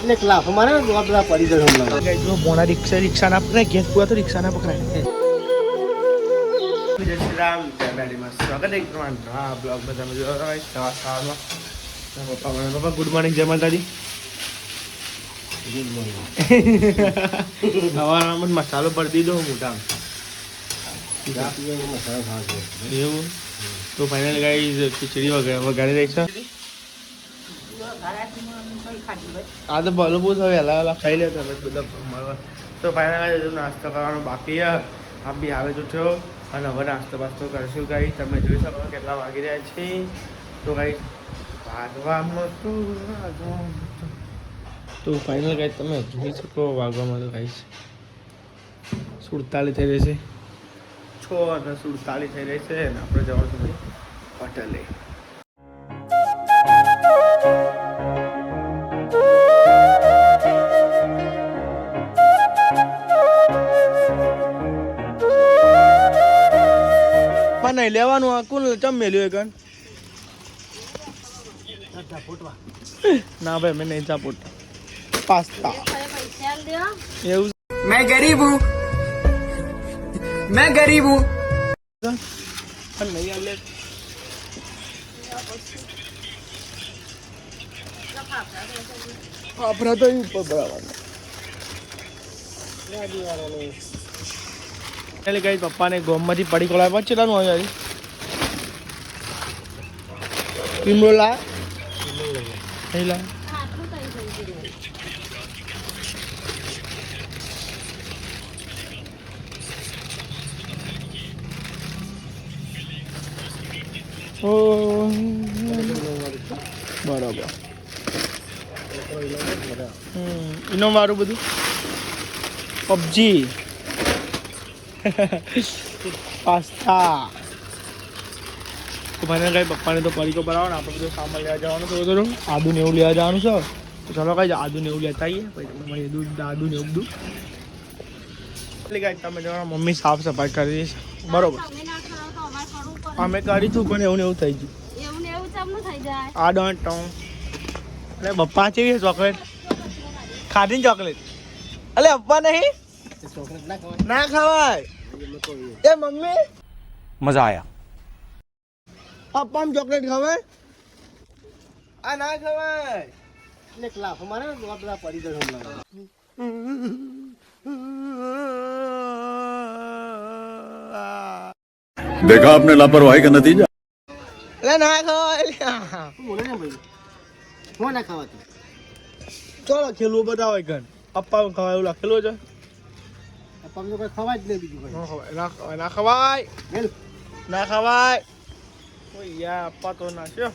એટલે ક્લાસ મારે બધા પડી જશે હમણાં જો મોના રિક્ષા રિક્ષા ના પકડાય ગેસ પૂરા તો રિક્ષા ના પકડાય. જય શ્રી રામ જય બેડીમાં સ્વાગત છે હા બ્લોગ બધા તમે જોયો સવાર સવારમાં પપ્પા મને પપ્પા ગુડ મોર્નિંગ જય માતાજી. સવારમાં મસાલો ભરી દીધો મોટા એવું? તો ફાઇનલ ગાઈ ખીચડી વગા વગાડી રહી છે? આ તો ભલું બહુ હવે વહેલા હલા ખાઈ લે તમે બધા તો ફાઇનલ ગાઈ હજુ નાસ્તો કરવાનો બાકી આપ બી આવે તો છો અને હવે નાસ્તો બાસ્તો કરશું ગાઈ તમે જોઈ શકો કેટલા વાગી રહ્યા છે. તો ગાઈ વાગવામાં તો તો ફાઈનલ ફાઇનલ ગાઈ તમે જોઈ શકો વાગવામાં તો ગાઈ સુડતાલીસ થઈ રહી છે. છ અને સુડતાલીસ થઈ રહી છે. અને આપણે જવાનું હોટલે નહીં લેવાનું આ કોણ ચમે લ્યો કણ? ના ભાઈ મેં નહીં ચાપોટ પાસ્તા. એવું મેં ગરીબ હું. મેં ગરીબ હું. નહીં લે. આપણા તો એટલે કઈ પપ્પાને ગોમમાંથી પડી કોલાવ્યા ચેટલાનું આવ્યું આજે કિમરો લા નહીં બરાબર. હમ મારું બધું? પબજી. પાસ્તા. મને કઈ પપ્પાને તો પરીકો બનાવો ને આપણે બધું સામાન લેવા જવાનું થોડું થોડું આદુ ને એવું લેવા જવાનું છે. તો ચાલો કઈ આદુ ને એવું લેતા આવીએ. પછી તમે દૂધ, આદુ ને એવું બધું એટલે કાંઈ તમે જવાનું મમ્મી સાફ સફાઈ કરી દઈશ બરોબર. અમે કરીશું, પણ એવું ને એવું થઈ ગયું. આ ડોન્ટ અરે પપ્પા છે, ચોકલેટ? ખાધી ચોકલેટ? અલે પપ્પા નહીં? ના ખવાય ના ખવાય એ મમ્મી मजा आया પપ્પા ચોકલેટ ખવાય આ ના ખવાય એટલે ક્લાસ મારે ને આ બધા પડી જશે હમણાં देखा आपने लापरवाही का नतीजा અલે ના ખવાય લ્યા. શું બોલે ને ભાઈ હું ના ખાવાતું ચલો ખેલવું બતાવો કન પપ્પા ખવાય એવું લખેલું છે પગ કોઈ ખવાય જ નહીં બીજું ના ખવાય. ના ખવાય ના ના ખવાય. ઓય યા પપ્પા તો નાખ્યો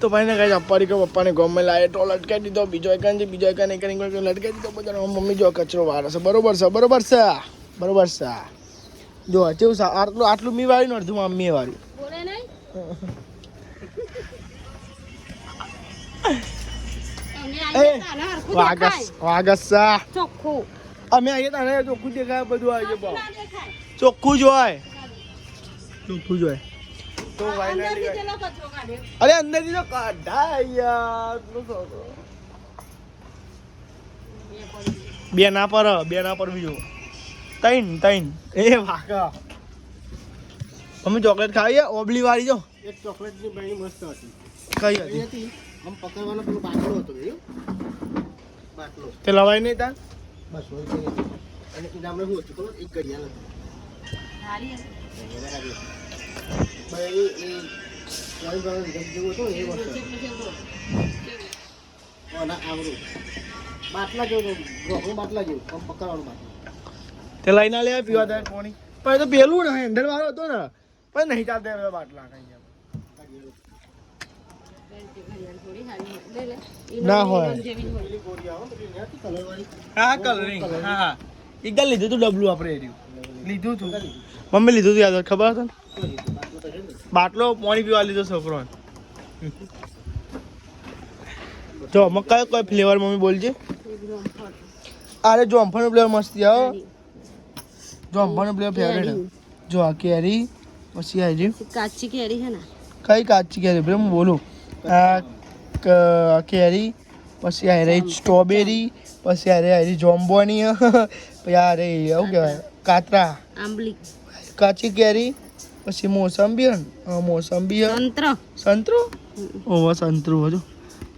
તો ભાઈ ને કઈ અપારી કે પપ્પાને ગમે લાવે તો લટકાઈ દીધો. બીજો એક છે બીજો એક નહીં કરી લટકાઈ દીધો. બધા મમ્મી જો કચરો વાળે છે. બરોબર છે બરોબર છે. બરોબર છે. જો કેવું છે આટલું આટલું મી વાળ્યું ને અડધું મમ્મી વાળ્યું વાગસ વાગસ છે. ચોખ્ખું. અમે અહીંયા તને ચોખ્ખું દેખાય બધું આવી છે બહુ. ચોખ્ખું જ હોય. ચોખ્ખું જ હોય. તો અરે અંદરથી તો કાઢા યાર બે ના પર બે ના પર બીજું. તૈન તૈન. એ વાકા અમે ચોકલેટ ખાઈએ ઓબલી વાળી જો. એક ચોકલેટની બહેણી મસ્ત હતી. કઈ હતી? આમ પકડવાનો પેલો બાટલો હતો બાટલો. તે લવાય નહીં તા બસ હોય તે અને આપણે શું હતું ખબર? એક ઘડિયાળ હતું. બાટલા જેવું બાટલા જેવું. પકડવાનું બાટલું. તે લઈને લે પીવા થાય પાણી. પણ એ તો પેલું ને હેન્ડલ વાળો હતો ને. પણ નહીં ચાલતા બાટલા કઈ ના હોય. હા કલરિંગ હા હા. એકદમ લીધું તું ડબલું આપણે લીધું તું. મમ્મી લીધું તું યાદ ખબર હતો બાટલો પાણી પીવા લીધો છોકરો જો અમે કયો કયો ફ્લેવર મમ્મી બોલજે? અરે જો અમ્ફાનો ફ્લેવર મસ્તી આવો જો અમ્ફાનો ફ્લેવર ફેવરેટ જો આ કેરી પછી આવી કાચી કેરી છે ને? કઈ કાચી કેરી? પેલું હું બોલું. આ ક- કેરી પછી આ રહી સ્ટ્રોબેરી પછી આ રહી જોમ્બોની પછી આ રહી એવું કહેવાય કાતરા. આંબલી. કાચી કેરી પછી મોસંબી મોસંબી તંત્ર સંતરો. ઓવા સંતરો હજુ.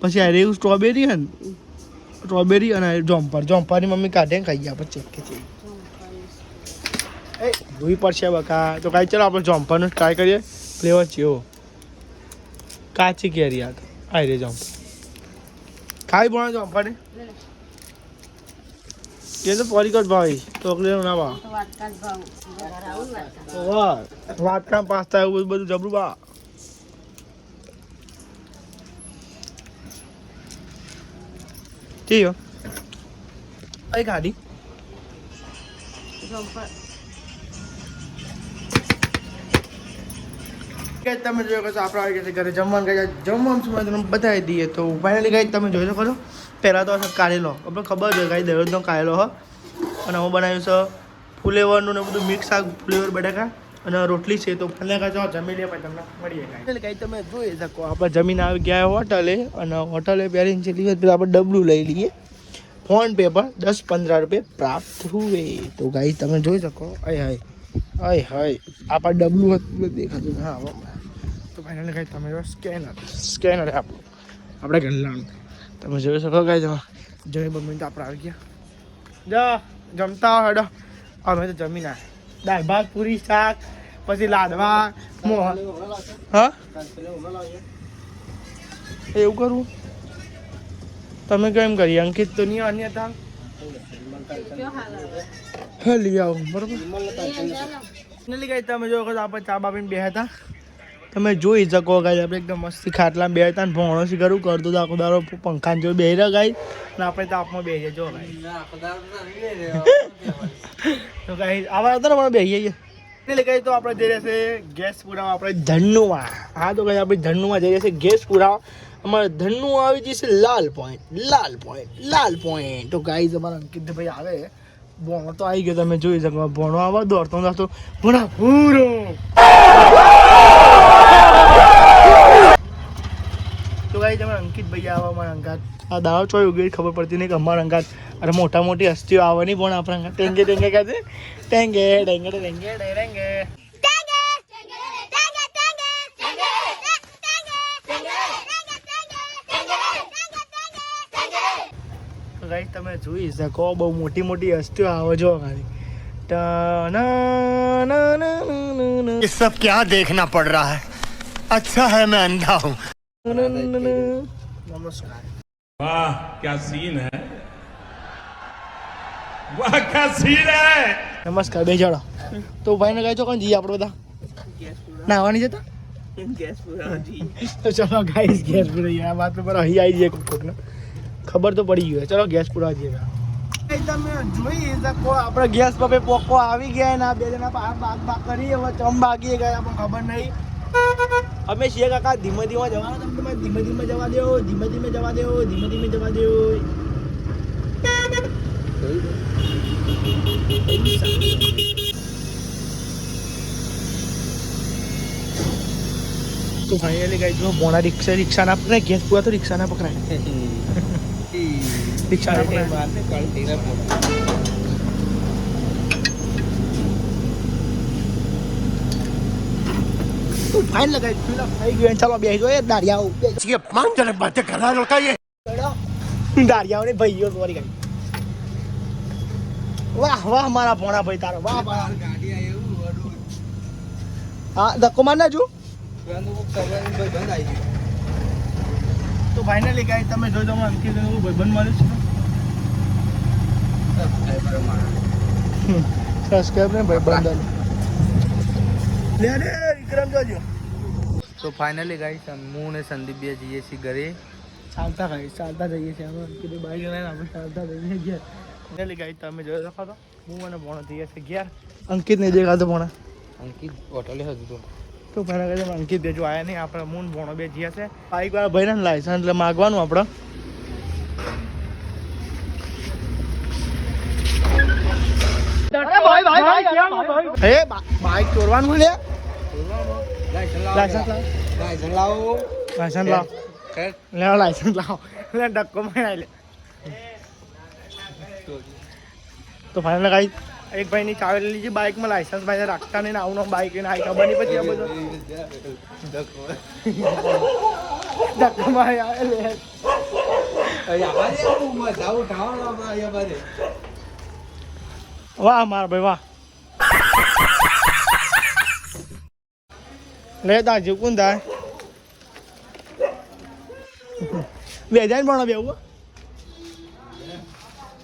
પછી આ રહ્યું સ્ટ્રોબેરી હન સ્ટ્રોબેરી અને જોમ્પર જોમ્પરની મમ્મી કાઢે ખાઈ ગયા પછી કે છે. એ જોઈ પડશે બકા તો કાંઈ ચાલો આપણે જોમ્પરનું ટ્રાય કરીએ. ફ્લેવર છે એવો કાચી કેરી આ તો. રે જોમ્પર ખાઈ પણ જોમ્પર એ તો પરિકટ ભાઈ ચોકલેટ ના બા વાટકા જ પાસ્તા એવું બધું જબરું બા ઠીક કઈ ગાડી કે તમે જોયો છો, આપણે આવી ગયા ઘરે જમવાનું ગયા જમવાનું સમય તમને બતાવી દઈએ. તો ફાઇનલી ગાઈ તમે જોઈ શકો છો, પહેલાં તો હશે કાઢેલો. આપણે ખબર છે ગાઈ દરરોજનો કાઢેલો, હ. અને હું બનાવ્યું છે ફુલેવરનું ને બધું મિક્સ શાક, ફુલેવર, બટાકા અને રોટલી છે. તો ફલે જો જમી લે, પછી તમને મળીએ ગાઈ ગાઈ તમે જોઈ શકો, આપણે જમીન આવી ગયા હોટલે. અને હોટલે પહેરીને છેલ્લી વખત પેલા આપણે ડબલું લઈ લઈએ. ફોન પે પર દસ પંદર રૂપિયા પ્રાપ્ત હુએ. તો ગાઈ તમે જોઈ શકો અય હાય અય હાય. આપણા ડબલું હતું દેખાતું હા ફાઇનલી ગાઈ તમે જો સ્કેનર સ્કેનર આપણું આપણે ગલ્લાનું તમે જોઈ શકો ગાઈ જવા જમી બમી તો આપણે આવી ગયા. જા જમતા હેડો અમે તો જમી ના દાળ ભાત પૂરી શાક પછી લાડવા મોહન. હા? એવું કરવું? તમે કેમ કરીએ અંકિત તો નહીં અન્ય હતા. હા લઈ આવો બરોબર. નહીં ગઈ તમે જો વખત આપણે ચા બાપીને બે હતા. તમે જોઈ શકો ગાઈ આપણે એકદમ મસ્તી ખાટલા બે હતા ને ભોણો શી કરું કરતો તો આખો દારો પંખા જો બે રહ્યા ગાઈ ને આપણે તાપમાં બેસીએ જો ગાઈ તો ગાઈ આવા હતા ને બેહીએ બેસીએ એટલે કઈ તો આપણે જઈ રહ્યા છે ગેસ પુરાવા આપણે ધન્નુમાં હા તો કઈ આપણે ધન્નુમાં જઈ રહ્યા છે ગેસ પુરાવા. અમારે ધન્નુ આવી જશે લાલ પોઈન્ટ લાલ પોઈન્ટ લાલ પોઈન્ટ તો ગાઈ તમારા અંકિતભાઈ આવે. ભોણો તો આવી ગયો તમે જોઈ શકો. ભોણો આવા દોડતો દોડતો. ભોણા પૂરો અંકિત ભાઈ આવે અમારા અંગાત આ દાવ ચોય ઉગી ખબર પડતી નહીં કે અમારા અંગાત અરે મોટા મોટી હસ્તીઓ આવવાની પણ આપણા અંગાત ટેંગે ટેંગે કહે છે ટેંગે ટેંગે ટેંગે ટેંગે તો ગાઈ તમે જોઈ શકો બહુ મોટી મોટી હસ્તીઓ આવે જો ગાડી ये सब क्या देखना पड़ रहा है अच्छा है मैं अंधा हूँ નમસ્કાર વાહ ક્યા સીન હે વાહ ક્યા સીન હે નમસ્કાર બે જણો. તો ભાઈને કહી દો કોણ જી આપણે બધા. નાવાની છે તો ચલો ગાઈસ ગેસ પૂરા આ વાત પર અહીં આવી જઈએ કોક ખબર તો પડી ગઈ ચલો ગેસ પૂરા જઈએ. તમે જોઈ શકો આપણે ગેસ પપે પોકો આવી ગયા ને બે જણા પાક બાક બાક કરી ચમ બાકી ગયા પણ ખબર નહીં. અમે છીએ કાકા ધીમે ધીમે જવાના. તમે તમારે ધીમે ધીમે જવા દો ધીમે ધીમે જવા દો ધીમે ધીમે જવા દો. તો ફાઇનલી ગઈ જો બોણા રિક્ષા રિક્ષા ના પકડાય ગેસ પૂરા તો રિક્ષા ના પકડાય. રિક્ષા ના પકડાય. તું ફાઇન લગાવી પેલા થઈ ગયો ચાલો બેસી ગયો દારિયાઓ કે માન જલે બાતે ઘણા રોકાઈએ દારિયાઓ ને ભાઈઓ સોરી ગઈ વાહ વાહ મારા ભોણા ભાઈ તારો. વાહ વાહ. હા ધક્કો માર નાજો તો ફાઇનલી ગાઈ તમે જો તમે અંકિત હું ભાઈબંધ મળ્યું છું. સબસ્ક્રાઈબ ને ભાઈબંધ લે. વિક્રમ જોજો. તો ફાઇનલી ગાઈસ હું ને સંદીપ બે જઈએ છીએ ઘરે. ચાલતા ખાઈ ચાલતા જઈએ છીએ અમે. કીધું બાઈક લઈને આપણે ચાલતા જઈએ ઘેર ફાઇનલી ગાઈ તમે જોઈ શકો તો હું અને ભણો જઈએ છીએ ઘેર. અંકિત નહીં દેખાતો ભણા અંકિત હોટલે હતું. તો તો પહેલાં કહે અંકિત દેજો આવ્યા નહીં. આપણે મૂન ભણો બે જઈએ છે બાઈક વાળા ભાઈને લાયસન્સ એટલે માગવાનું આપણે. બાઈક ચોરવાનું લે લાયસન્સ લાવ લાયસન્સ લાવ લે લાયસન્સ લાવ લે ધક્કો મારી લે તો ફાઇનલ ગાઈ એક ભાઈની ચાવી લીધી બાઇકમાં લાયસન્સ ભાઈ રાખતા નહીં ને આવું બાઇક એને આઈ ખબર નહીં પછી આ બધું ધક્કો મારી આવે લે વાહ મારા ભાઈ વાહ લે તા જીવ કોણ થાય? બે જાય પણ બેવું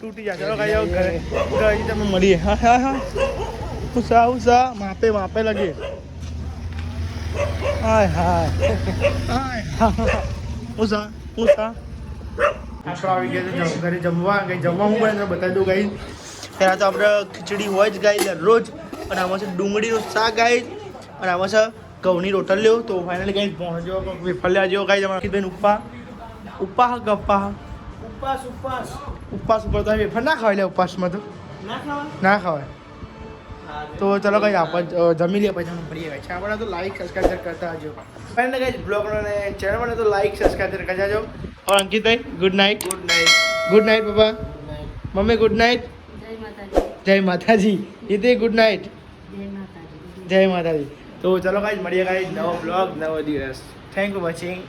તૂટી જાય ચલો કઈ ઘરે. ઘરે તમે મળીએ. હા હા હા. ઉસા ઉસા માપે માપે લગીએ હાય હાય. હાય, હા ઉસા ઉષા આપણે આવી ગયા છે. જમવા ગઈ જમવા હું પણ બતાવી દઉં પહેલાં તો આપણે ખીચડી હોય જ ગાઈ અને આમાં છે ડુંગળીનું શાક ગાઈ અને આમાં છે ઘઉંની રોટલ લ્યો તો ફાઇનલી કંઈક પહોંચ્યો વિફલ્યા જેવો કાંઈ તમારા? કીધું ઉપા. ઉપા ગપ્પા ઉપવાસ ઉપવાસ. ઉપવાસ ઉપર તો વેફર ના ખાવાય ઉપવાસમાં તો? ના ખાવાય? તો ચલો કંઈ આપણે જમી લે પછી ફરી આવે છે આપણે તો લાઈક સબસ્ક્રાઈબ કરતા હજો ફાઇનલી કંઈ બ્લોગને ચેનલને તો લાઈક સબસ્ક્રાઈબ કરતા હજો ઓર અંકિતભાઈ good night good night good night પપ્પા. મમ્મી ગુડ નાઇટ જય માતાજી. જય માતાજી. ગુડ નાઇટ જય માતાજી. જય માતાજી. તો ચલો કાંઈ મળીએ કાંઈ નવો બ્લોગ નવો દિવસ. Thank you watching